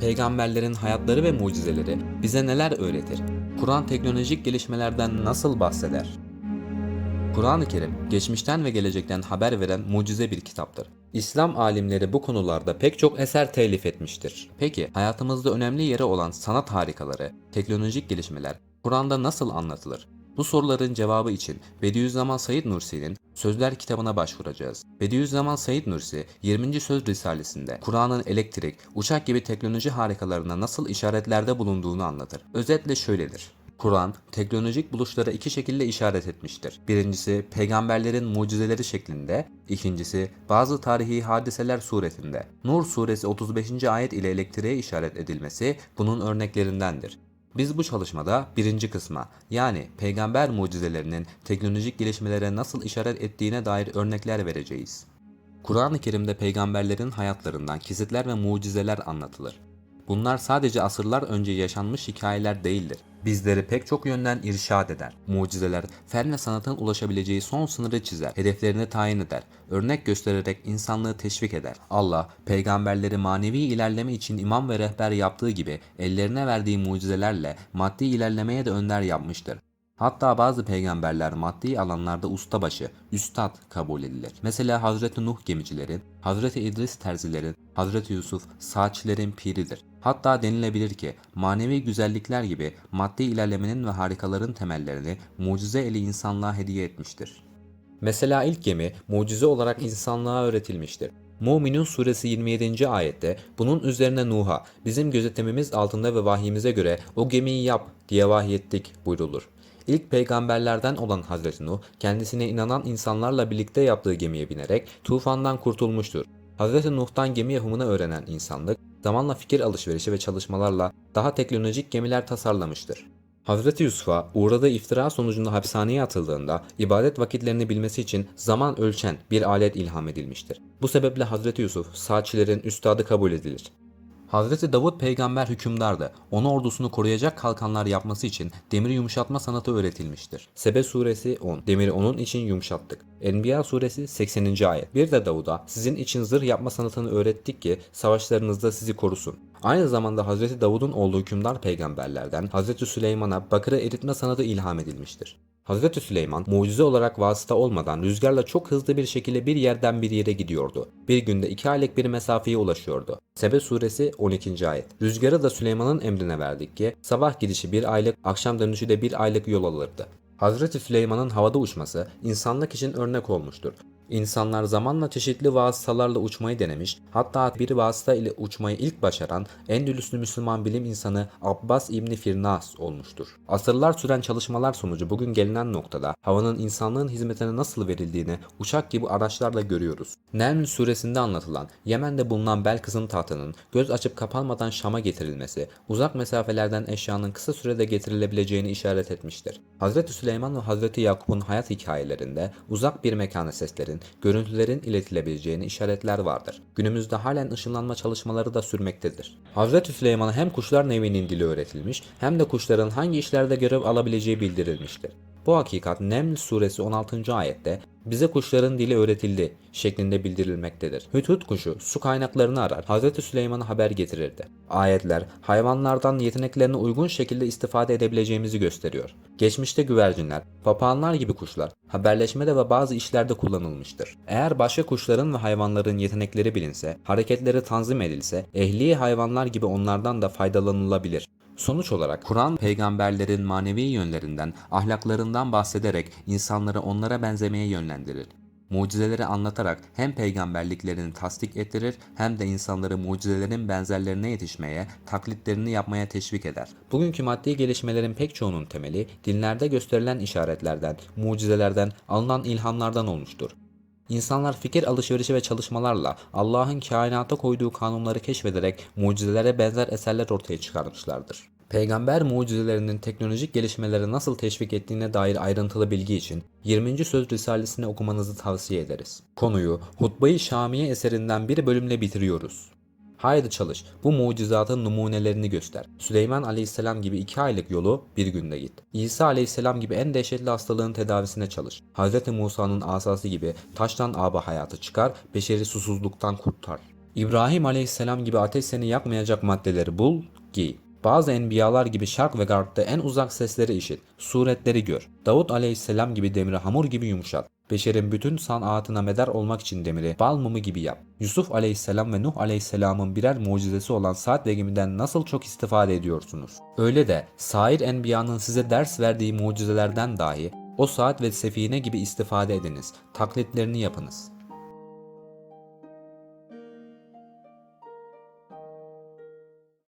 Peygamberlerin hayatları ve mucizeleri bize neler öğretir? Kur'an teknolojik gelişmelerden nasıl bahseder? Kur'an-ı Kerim, geçmişten ve gelecekten haber veren mucize bir kitaptır. İslam alimleri bu konularda pek çok eser telif etmiştir. Peki, hayatımızda önemli yeri olan sanat harikaları, teknolojik gelişmeler Kur'an'da nasıl anlatılır? Bu soruların cevabı için Bediüzzaman Said Nursi'nin Sözler kitabına başvuracağız. Bediüzzaman Said Nursi 20. Söz Risalesinde Kur'an'ın elektrik, uçak gibi teknoloji harikalarına nasıl işaretlerde bulunduğunu anlatır. Özetle şöyledir. Kur'an, teknolojik buluşlara iki şekilde işaret etmiştir. Birincisi, peygamberlerin mucizeleri şeklinde, ikincisi, bazı tarihi hadiseler suretinde. Nur suresi 35. ayet ile elektriğe işaret edilmesi bunun örneklerindendir. Biz bu çalışmada birinci kısma yani peygamber mucizelerinin teknolojik gelişmelere nasıl işaret ettiğine dair örnekler vereceğiz. Kur'an-ı Kerim'de peygamberlerin hayatlarından kesitler ve mucizeler anlatılır. Bunlar sadece asırlar önce yaşanmış hikayeler değildir. Bizleri pek çok yönden irşad eder. Mucizeler, fen ve sanatın ulaşabileceği son sınırı çizer, hedeflerini tayin eder, örnek göstererek insanlığı teşvik eder. Allah, peygamberleri manevi ilerleme için imam ve rehber yaptığı gibi ellerine verdiği mucizelerle maddi ilerlemeye de önder yapmıştır. Hatta bazı peygamberler maddi alanlarda ustabaşı, üstad kabul edilir. Mesela Hazreti Nuh gemicilerin, Hazreti İdris terzilerin, Hazreti Yusuf saatçilerin piridir. Hatta denilebilir ki manevi güzellikler gibi maddi ilerlemenin ve harikaların temellerini mucize eli insanlığa hediye etmiştir. Mesela ilk gemi mucize olarak insanlığa öğretilmiştir. Muminun suresi 27. ayette bunun üzerine Nuh'a bizim gözetimimiz altında ve vahyimize göre o gemiyi yap diye vahyettik buyrulur. İlk peygamberlerden olan Hazreti Nuh kendisine inanan insanlarla birlikte yaptığı gemiye binerek tufandan kurtulmuştur. Hazreti Nuh'tan gemi yapımını öğrenen insanlık zamanla fikir alışverişi ve çalışmalarla daha teknolojik gemiler tasarlamıştır. Hazreti Yusuf'a uğradığı iftira sonucunda hapishaneye atıldığında ibadet vakitlerini bilmesi için zaman ölçen bir alet ilham edilmiştir. Bu sebeple Hazreti Yusuf saatçilerin üstadı kabul edilir. Hazreti Davut peygamber hükümdardı. Ona ordusunu koruyacak kalkanlar yapması için demiri yumuşatma sanatı öğretilmiştir. Sebe suresi 10. Demiri onun için yumuşattık. Enbiya suresi 80. ayet. Bir de Davud'a sizin için zırh yapma sanatını öğrettik ki savaşlarınızda sizi korusun. Aynı zamanda Hazreti Davud'un oğlu hükümdar peygamberlerden Hazreti Süleyman'a bakırı eritme sanatı ilham edilmiştir. Hazreti Süleyman mucize olarak vasıta olmadan rüzgarla çok hızlı bir şekilde bir yerden bir yere gidiyordu. Bir günde iki aylık bir mesafeye ulaşıyordu. Sebe suresi 12. ayet. Rüzgarı da Süleyman'ın emrine verdik ki sabah gidişi bir aylık, akşam dönüşü de bir aylık yol alırdı. Hazreti Süleyman'ın havada uçması insanlık için örnek olmuştur. İnsanlar zamanla çeşitli vasıtalarla uçmayı denemiş, hatta bir vasıta ile uçmayı ilk başaran Endülüslü Müslüman bilim insanı Abbas İbni Firnas olmuştur. Asırlar süren çalışmalar sonucu bugün gelinen noktada havanın insanlığın hizmetine nasıl verildiğini uçak gibi araçlarla görüyoruz. Neml suresinde anlatılan Yemen'de bulunan Belkıs'ın tahtının göz açıp kapanmadan Şam'a getirilmesi, uzak mesafelerden eşyanın kısa sürede getirilebileceğini işaret etmiştir. Hazreti Süleyman ve Hazreti Yakup'un hayat hikayelerinde uzak bir mekana seslerin, görüntülerin iletilebileceğini işaretler vardır. Günümüzde halen ışınlanma çalışmaları da sürmektedir. Hazreti Süleyman'a hem kuşlar nevinin dili öğretilmiş hem de kuşların hangi işlerde görev alabileceği bildirilmiştir. Bu hakikat Neml suresi 16. ayette bize kuşların dili öğretildi şeklinde bildirilmektedir. Hüthüt kuşu su kaynaklarını arar, Hz. Süleyman'a haber getirirdi. Ayetler hayvanlardan yeteneklerine uygun şekilde istifade edebileceğimizi gösteriyor. Geçmişte güvercinler, papağanlar gibi kuşlar haberleşmede ve bazı işlerde kullanılmıştır. Eğer başka kuşların ve hayvanların yetenekleri bilinse, hareketleri tanzim edilse, ehli hayvanlar gibi onlardan da faydalanılabilir. Sonuç olarak Kur'an peygamberlerin manevi yönlerinden, ahlaklarından bahsederek insanları onlara benzemeye yönlendirir. Mucizeleri anlatarak hem peygamberliklerini tasdik ettirir hem de insanları mucizelerin benzerlerine yetişmeye, taklitlerini yapmaya teşvik eder. Bugünkü maddi gelişmelerin pek çoğunun temeli dinlerde gösterilen işaretlerden, mucizelerden, alınan ilhamlardan olmuştur. İnsanlar fikir alışverişi ve çalışmalarla Allah'ın kainata koyduğu kanunları keşfederek mucizelere benzer eserler ortaya çıkarmışlardır. Peygamber mucizelerinin teknolojik gelişmeleri nasıl teşvik ettiğine dair ayrıntılı bilgi için 20. Söz Risalesini okumanızı tavsiye ederiz. Konuyu Hutbayı Şamiye eserinden bir bölümle bitiriyoruz. Haydi çalış, bu mucizatın numunelerini göster. Süleyman aleyhisselam gibi iki aylık yolu bir günde git. İsa aleyhisselam gibi en dehşetli hastalığın tedavisine çalış. Hz. Musa'nın asası gibi taştan aba hayatı çıkar, beşeri susuzluktan kurtar. İbrahim aleyhisselam gibi ateş seni yakmayacak maddeleri bul, giy. Bazı enbiyalar gibi şark ve garpta en uzak sesleri işit, suretleri gör. Davut aleyhisselam gibi demiri hamur gibi yumuşat. Beşerin bütün sanatına medar olmak için demiri bal mumu gibi yap. Yusuf aleyhisselam ve Nuh aleyhisselamın birer mucizesi olan saat ve gemiden nasıl çok istifade ediyorsunuz? Öyle de sair enbiyanın size ders verdiği mucizelerden dahi o saat ve sefine gibi istifade ediniz. Taklitlerini yapınız.